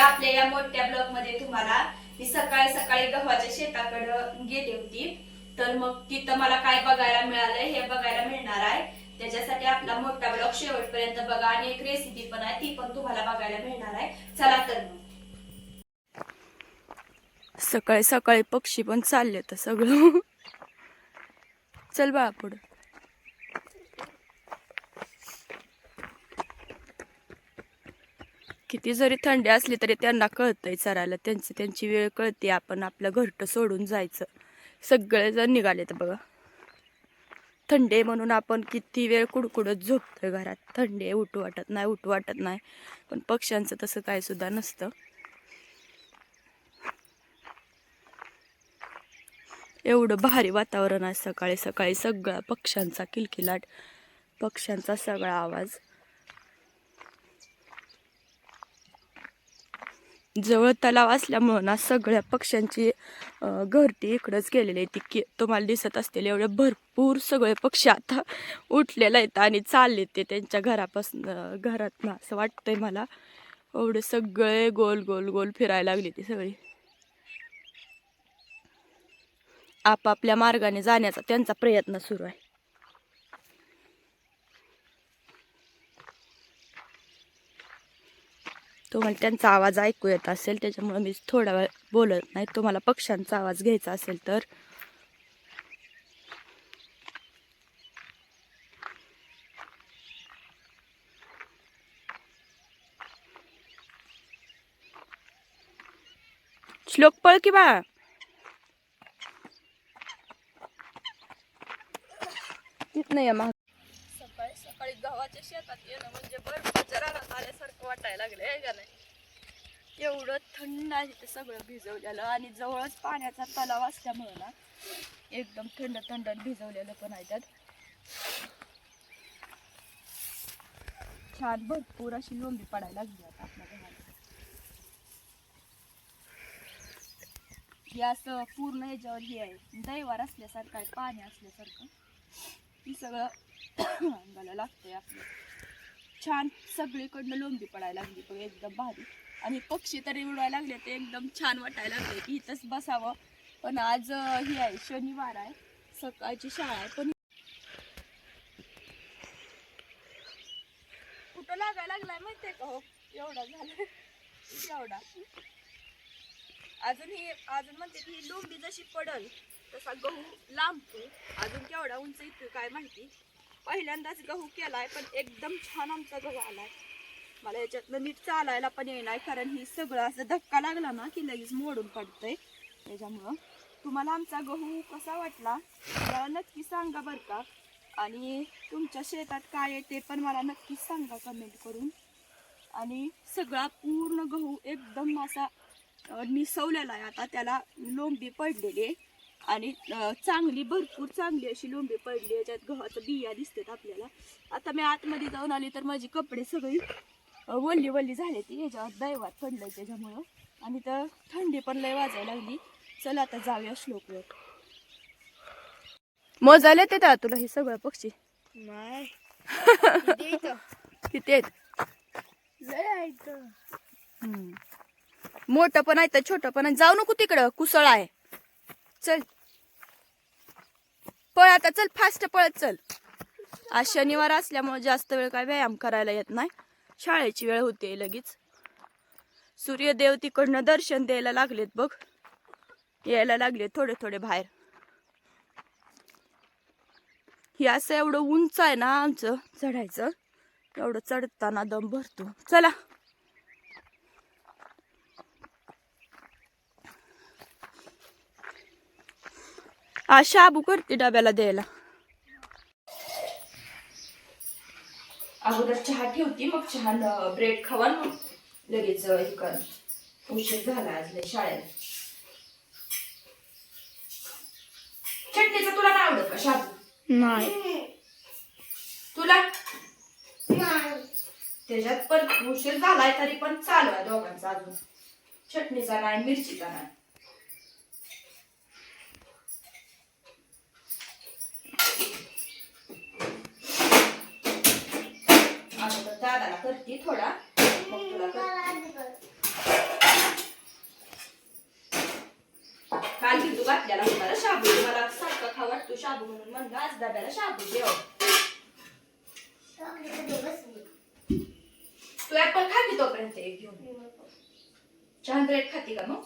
आपल्या या मोठ्या ब्लॉगमध्ये तुम्हाला मी सकाळी सकाळी गव्हाच्या शेताकडं गेली होती. तर मग तिथं मला काय बघायला मिळालंय हे बघायला मिळणार आहे. त्याच्यासाठी आपला मोठा ब्लॉग शेवटपर्यंत बघा आणि एक रेसिपी पण आहे ती पण तुम्हाला बघायला मिळणार आहे. चला तर मग. सकाळी सकाळी पक्षी पण चालले तर सगळं. चल बाळा पुढं. किती जरी थंडी असली तरी त्यांना कळतंय चरायला त्यांची त्यांची वेळ कळते. आपण आपलं घरटं सोडून जायचं. सगळेजण निघाले तर बघा. थंडे म्हणून आपण किती वेळ कुडकुडत झोपतोय घरात. थंडे उठू वाटत नाही उठू वाटत नाही. पण पक्ष्यांचं तसं काय सुद्धा नसतं. एवढं भारी वातावरण आहे सकाळी सकाळी. सगळा पक्ष्यांचा किलकिलाट. पक्ष्यांचा सगळा आवाज. जवळ तलाव असल्यामुळं ना सगळ्या पक्ष्यांची घरटी इकडंच गेलेली आहे ती की तुम्हाला दिसत असतील एवढे भरपूर सगळे पक्षी आता उठलेले आहेत आणि चालले ते त्यांच्या घरापासून घरात ना असं वाटतंय मला. एवढे सगळे गोल गोल गोल फिरायला लागले ती सगळी. आपापल्या मार्गाने जाण्याचा त्यांचा प्रयत्न सुरू आहे. तुम्हाला त्यांचा आवाज ऐकू येत असेल त्याच्यामुळे मी थोडा वेळ बोलत नाही. तुम्हाला पक्ष्यांचा आवाज घ्यायचा असेल तर. श्लोक पळ की बाळा. तिथनं या सकाळी गव्हाच्या शेतात येणं म्हणजे बर्फाच्या रानात आल्यासारखं वाटायला लागलं आहे का नाही? एवढं थंड आहे ते सगळं भिजवलेलं आणि जवळच पाण्याचा तलाव असल्यामुळं ना एकदम थंड थंड भिजवलेलं पण आहे त्यात. छान भरपूर अशी लोंबी पडायला लागली आता आपल्या घराला हे असं पूर्ण ह्याच्यावर हे आहे. दैवार असल्यासारखं आहे पाणी असल्यासारखं. ही सगळं अंगाला लागतंय आपलं. छान सगळीकडनं लोंबी पडायला लागली बघ एकदम भारी. आणि पक्षी तरी उडवायला लागले ते एकदम छान वाटायला लागले की इथंच बसावं. पण आज ही आहे शनिवार आहे. सकाळची शाळा आहे पण कुठं लागायला लागलाय माहितीये का हो? एवढा झाला एवढा. अजून ही अजून म्हणते की ही लोंबी जशी पडल तसा गहू लांबतो अजून केवढा उंच इथं काय माहिती. पहिल्यांदाच गहू केलाय पण एकदम छान आमचा गहू आलाय. मला याच्यातलं नीट चालायला पण येणार कारण ही सगळं असं धक्का लागला ना की लगेच मोडून पडतंय. त्याच्यामुळं तुम्हाला आमचा गहू कसा वाटला मला नक्की सांगा बरं का. आणि तुमच्या शेतात काय आहे ते पण मला नक्कीच सांगा कमेंट करून. आणि सगळा पूर्ण गहू एकदम असा निसवलेला आहे. आता त्याला लोंबी पडलेली आहे. आणि चांगली भरपूर चांगली अशी लोंबी पडली. याच्यात गव्हाचं बिया दिसतात आपल्याला. आता मी आतमध्ये जाऊन आली तर माझी कपडे सगळी वल्ली वल्ली झाली ती. याच्यावर दैवात पडलं त्याच्यामुळं. आणि तर थंडी पण लय वाजायला लागली. चला आता जाऊया श्लोकवर. मोजायला येते का तुला हे सगळं पक्षी? नाही. किती आहेत? हम्म. मोठं पण आहे तर छोटं पण आहे. जाऊ नको तिकडं. कुसळ आहे. चल. पळ आता चल फास्ट पळत चल. आज शनिवार असल्यामुळे जास्त वेळ काय व्यायाम करायला येत नाही. शाळेची वेळ होते लगेच. सूर्यदेव तिकडनं दर्शन द्यायला लागलेत बघ. यायला लागले थोडे थोडे बाहेर. हे असं एवढं उंच आहे ना आमचं चढायचं. एवढं चढताना दम भरतो. चला. आज शाबू करते डब्याला द्यायला. अगोदर चहा ठेवती मग चहा ब्रेड खावा मग लगेच हे कर. उशीर झाला आज लय शाळेत. चटणीचं तुला नाही आवडत का शाबू? नाही. तुला? त्याच्यात पण उशीर झालाय तरी पण चालू आहे दोघांचा अजून. चटणीचा नाही मिरचीचा नाही. दादाला करते थोडा. मग तुला काल किंतू बाटल्याला होणार शाबू. मला सारखं खा वाटतो शाबू म्हणून म्हणलं आज डब्याला शाबू देव हो. तू ऍपल खाती तोपर्यंत एक घेऊन चहा ब्रेड का मग?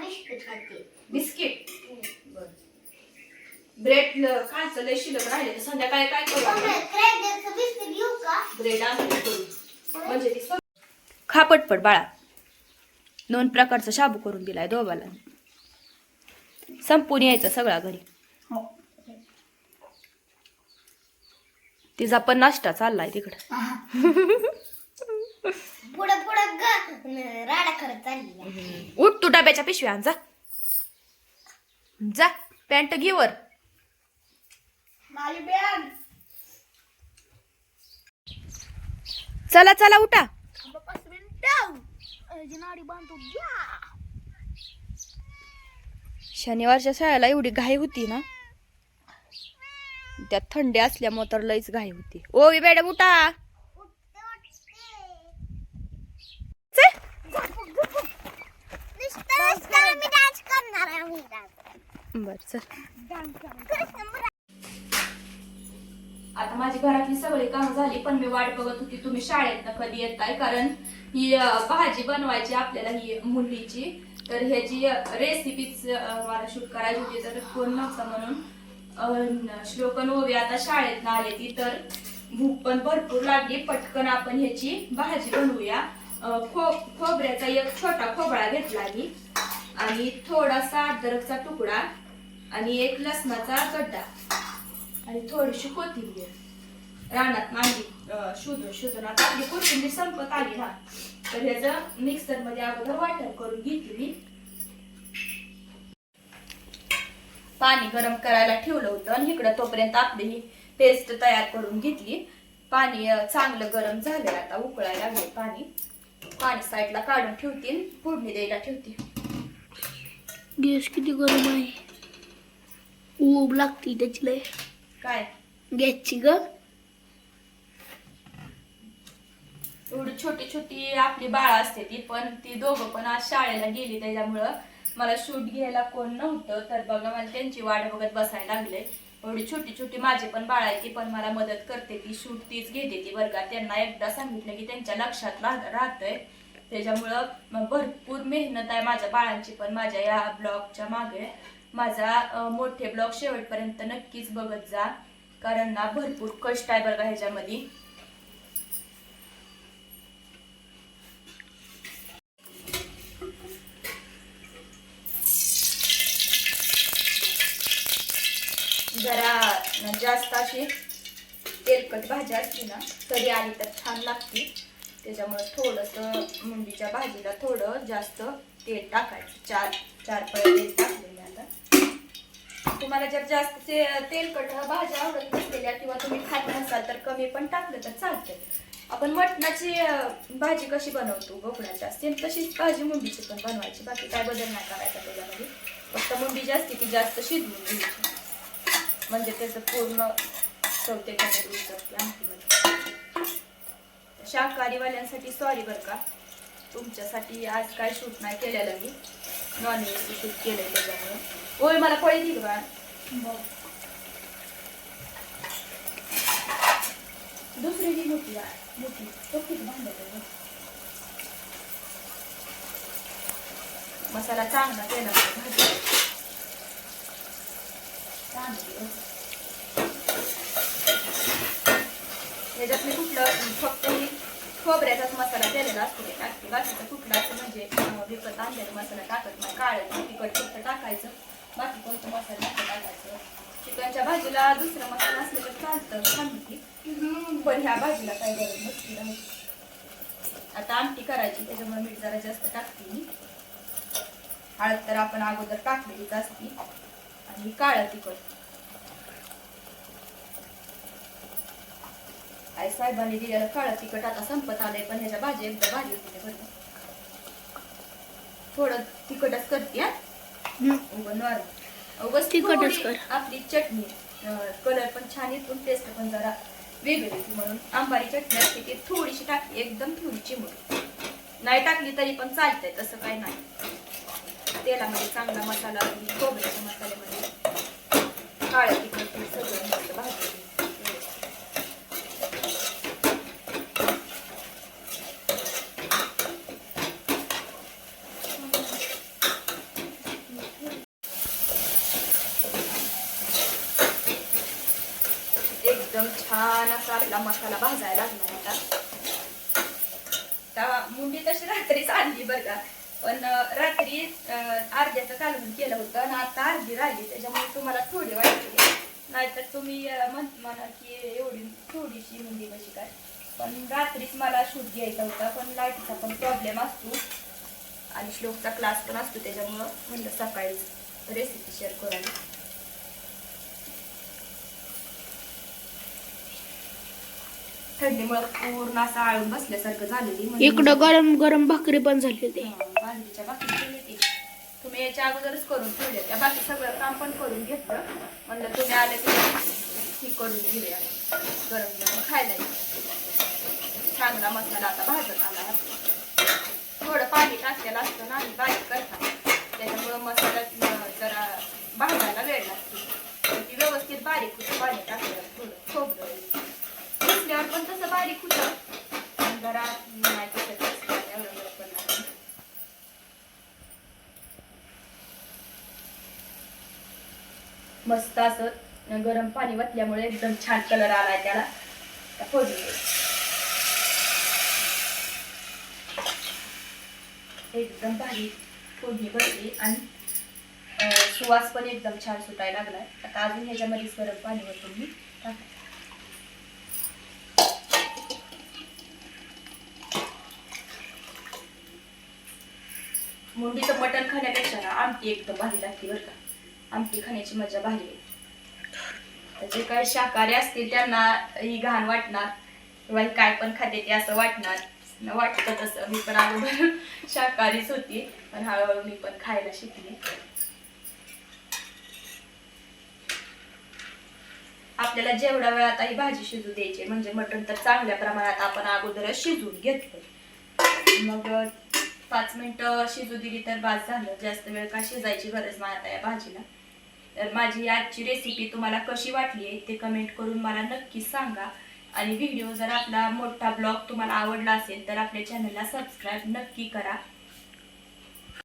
Biscuit biscuit? बरं. ब्रेड खायचं लय शिल्लक राहिले तर संध्याकाळी काय करू आपण? ब्रेड आमटी करू. म्हणजे ती खा पटपट बाळा. दोन प्रकारचा शाबू करून दिलाय दोघाला. संपून यायचं सगळा घरी. तिचा पण नाश्ता चाललाय तिकडं. पुढं पुढं ग. राडा करत चालली उठ तू डब्याच्या पिशव्या आण, जा. जा. पॅन्ट घे वर. माझी बॅग चला चला उठा. पाच मिनिटं. नाडी बांधतो घ्या शनिवारच्या शाळेला एवढी घाई होती ना? त्यात थंडी असल्यामुळे तर लईच घाई होती. ओ मॅडम उठा. बर चल. आता माझी घरातली सगळी कामं झाली पण मी वाट बघत होती तुम्ही शाळेत कधी येताय? कारण ही भाजी बनवायची आपल्याला ही मुलीची. तर ह्याची रेसिपीच मला शूट करायची होती तर कोण नव्हता म्हणून श्लोकन ओवी आता शाळेत आले ती. तर भूक पण भरपूर लागली पटकन आपण ह्याची भाजी बनवूया. अं, खो खोबऱ्याचा एक छोटा खोबळा घेतला मी आणि थोडासा अद्रकचा तुकडा आणि एक लसणाचा गड्डा. आणि थोडीशी कोथिंबीर. रानात मांडी शोधून शोधून आता आपली कोथिंबीर संपत आली ना तर ह्याचं मिक्सरमध्ये अगोदर वाटण करून घेतली मी. पाणी गरम करायला ठेवलं होतं आणि इकडं तोपर्यंत आपली ही पेस्ट तयार करून घेतली. पाणी चांगलं गरम झालंय आता उकळायला लागले पाणी. पाणी साईडला काढून ठेवतील फोडणी द्यायला ठेवते गॅस किती गरम आहे. ऊब लागती त्याची लय. काय? गॅसची ग. एवढी छोटी छोटी आपली बाळ असते ती पण ती दोघं पण आज शाळेला गेली त्याच्यामुळं मला शूट घ्यायला कोण नव्हतं. तर बघा मला त्यांची वाट बघत बसायला लागले एवढी छोटी छोटी माझी पण बाळ आहे ती पण मला मदत करते ती शूट तीच घेते ती. वर्गात त्यांना एकदा सांगितलं की त्यांच्या लक्षात राह- राहतंय. त्याच्यामुळं भरपूर मेहनत आहे माझ्या बाळांची पण माझ्या या ब्लॉगच्या मागे. माझा मोठे ब्लॉग शेवटपर्यंत नक्कीच बघत जा. कारण ना भरपूर कष्ट आहे बघा ह्याच्यामध्ये. जरा जास्त अशी तेलकट भाजी असली ना तरी आली तर छान लागते. त्याच्यामुळे थोडंसं मुंडीच्या भाजीला थोडं जास्त तेल टाकायचं. चार चार पळ तेल तुम्हाला जर जास्त ते तेलकट भाज्या आवडत नसलेल्या किंवा तुम्ही खात नसाल तर कमी पण टाकलं तर चालतंय. आपण मटणाची भाजी कशी बनवतो गोकळाच्या सेम तशीच भाजी मुंडीची पण बनवायची. बाकी काय बदल नाही करायचा त्याच्यामध्ये. फक्त मुंडी जी असते ती जास्त शिजवून घ्यायची. म्हणजे त्याचं पूर्ण चव शाकाहारीवाल्यांसाठी सॉरी बरं का. तुमच्यासाठी आज काय शूट नाही केलेलं मी. नॉनव्हेजचं शूट केलंय त्याच्यामुळे होय मला पळी दिली बा दुसरी जी मोठी आहे मोठी. तो किती भांडत मसाला चांगला केला भाजी. चांगली ह्याच्यात मी कुठलं? फक्त खोबऱ्याचाच मसाला दिलेला असतो ते टाकते. बाकीचं कुठलं असं म्हणजे विकत आणलेला मसाला टाकत नाही. काळं तिखट फक्त टाकायचं. बाकी कोणतं मसाला नाही टाकायचं. चिकनच्या भाजीला दुसरा मसाला असलं तर चालतं सांगते. पण ह्या भाजीला काय गरज नसते आता आमटी करायची त्याच्यामुळे मीठ जरा जास्त टाकते मी. हळद तर आपण अगोदर टाकलेलीच असती. आणि काळं तिखट. आई साहेबांनी दिलेलं काळं तिखट आता संपत आलंय पण ह्याच्या भाजी एकदा भाजी होती थोडं तिखटच करते उगं नॉर्मल. उगच तिखटच कर. आपली चटणी कलर पण छान येतो टेस्ट पण जरा वेगळी येते म्हणून आंबारी चटणी असते ती थोडीशी टाकली एकदम थोडी चिमूट. नाही टाकली तरी पण चालतंय तसं काही नाही. तेलामध्ये चांगला मसाला खोबऱ्याच्या मसाल्यामध्ये काळं तिखट सगळं मस्त भाजून घ्यायचं. एकदम छान असा आपला मसाला भाजायला लागला आता. मुंडी तशी रात्रीच आणली बरं का. पण रात्री अर्ध्याचं कालवून केलं होतं आणि आता अर्धी राहिली. त्याच्यामुळे तुम्हाला थोडी वाटते. नाहीतर तुम्ही म्हण म्हणा की एवढी थोडीशी मुंडी कशी काय. पण रात्रीच मला शूट घ्यायचा होता. पण लाईटचा पण प्रॉब्लेम असतो. आणि श्लोकचा क्लास पण असतो त्याच्यामुळं म्हणलं सकाळी रेसिपी शेअर करायला थंडीमुळे पूर्ण असं आळून बसल्यासारखं झालेली म्हणून- इकडं गरम गरम भाकरी पण झाली होती हा, बाजरीच्या भाकरी ती. तुम्ही याच्या अगोदरच करून ठेवले त्या बाकी सगळं काम पण करून घेतलं म्हणलं तुम्ही आले की ही करून घेऊया गरम गरम खायला येईल. चांगला मसाला आता भाजत आला आहे. थोडं पाणी टाकलेलं असतं ना आणि बारीक करतात त्याच्यामुळं मसाला अं, जरा भाजायला वेळ लागतो ती व्यवस्थित बारीक होतं पाणी टाकलेलं थोडं खोबरं दिसल्यावर पण तसं बारीक होतं. जरा नाही मस्त असं गरम पाणी वतल्यामुळे एकदम छान कलर आलाय त्याला. एकदम भारी फोडणी बसली आणि सुवास पण एकदम छान सुटायला लागलाय. आता अजून ह्याच्यामध्येच गरम पाणी तुम्ही मी मुंडीचं मटण खाण्यापेक्षा ना आमटी एकदम भारी लागते बरं का. आमटी खाण्याची मजा भारी आहे. जे काही शाकाहारी असतील त्यांना ही घाण वाटणार. किंवा ही काय पण खाते ते असं वाटणार. वाटत वाटतं तसं. मी पण अगोदर शाकाहारीच होती. पण हळूहळू मी पण खायला शिकली. आपल्याला जेवढा वेळ आता ही भाजी शिजू द्यायची म्हणजे मटण तर चांगल्या प्रमाणात आपण अगोदरच शिजवून घेतलं मग पाच मिनटं शिजू दिली तर बास झालं. जास्त वेळ का शिजायची गरज नाही आता या भाजीला. तर माझी आजची रेसिपी तुम्हाला कशी वाटली आहे ते कमेंट करून मला नक्की सांगा. आणि व्हिडिओ जर आपला मोठा ब्लॉग तुम्हाला आवडला असेल तर आपल्या चॅनलला सबस्क्राईब नक्की करा.